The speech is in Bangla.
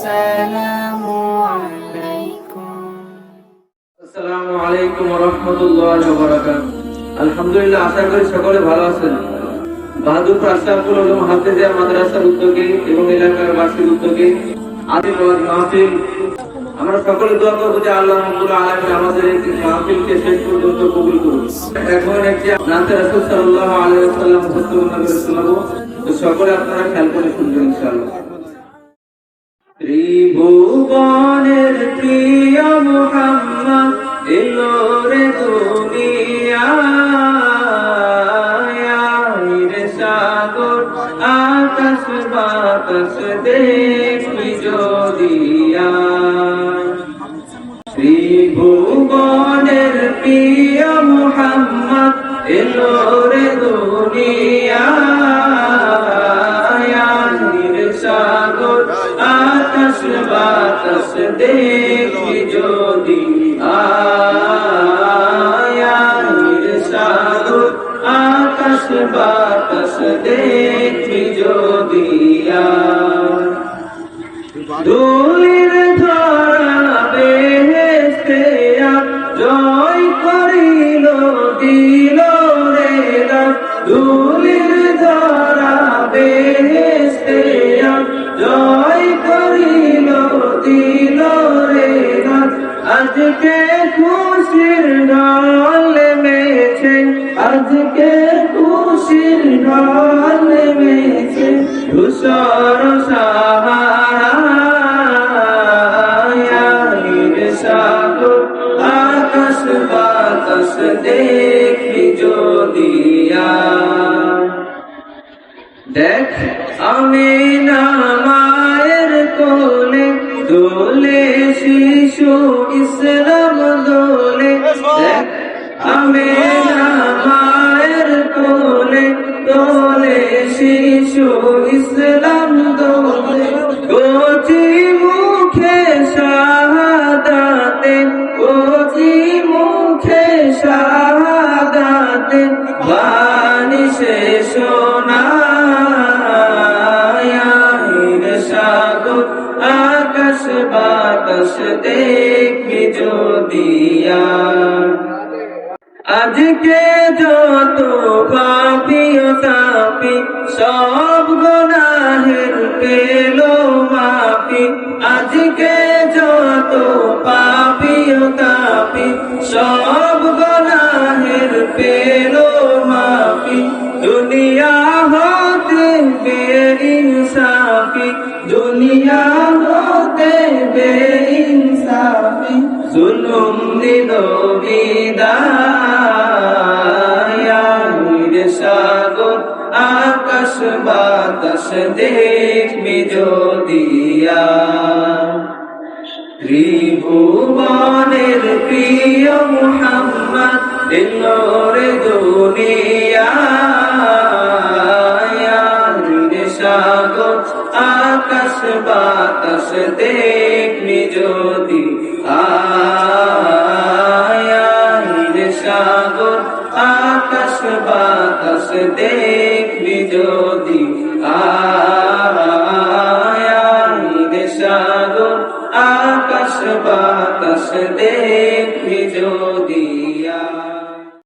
السلام عليكم আসসালামু আলাইকুম রহমতুল্লাহ বরাকাত আলহামদুলিল্লাহ আশা করি সকলে ভালো আছেন বাহাদুর আশরাফুল আলম হাফেজিয়া মাদ্রাসার উদ্যোগে এবং এলাকার বাসীর উদ্যোগে আদিল ওয়াজ মাহফিল আমরা সকলে দোয়া করবো যে আল্লাহ রাব্বুল আলামিন আমাদের এই মাহফিলকে শেষ পর্যন্ত কবুল করুন এখন একটি নাতে রাসূল সাল্লাল্লাহু আলাইহি ওয়াসাল্লাম মুখস্থ নবীর শোনাবো তো সকলে আপনারা খেয়াল করে শুনবেন ইনশাআল্লাহ এলো রে দুনিয়ায় রে সাগর, আকাশ বাতাস দেখবি যদিয়া ত্রিভুবনের প্রিয় মোহাম্মদ এলো রে দেখি সাগর আকাশ বাতাস দেখি যদি দূরের আজকে খুশির ঢল মেছে আজকে খুশির ঢল মেছে ধূসর আকাশ বাতাস দেখি যদিয়া। দেখ, আমি না মায়ের কোলে দোলে শিশু ইসলাম দোলে আমি মায়ের কোলে দোলে শিশু ইসলাম দোলে। কচি মুখে শাহাদাতে, কচি মুখে শাহাদাতে, বাণী সে সোনায় বাতাস দেখবি যদিয়া আজকে যত পাপিও তাপি, সব গুনাহের পেল মাপি। আজকে যত পাপিও তাপি, সব গুনাহের পেল মাপি। দুনিয়া জুলুম দিল বিদায়। সাগর আকাশ বাতাস দেখবি যদিয়া বাতাস দেখনি যদি আয়াইরে সাগর, আকাশ বাতাস দেখনি যদি আয়াইরে সাগর, আকাশ বাতাস দেখনি যদি আ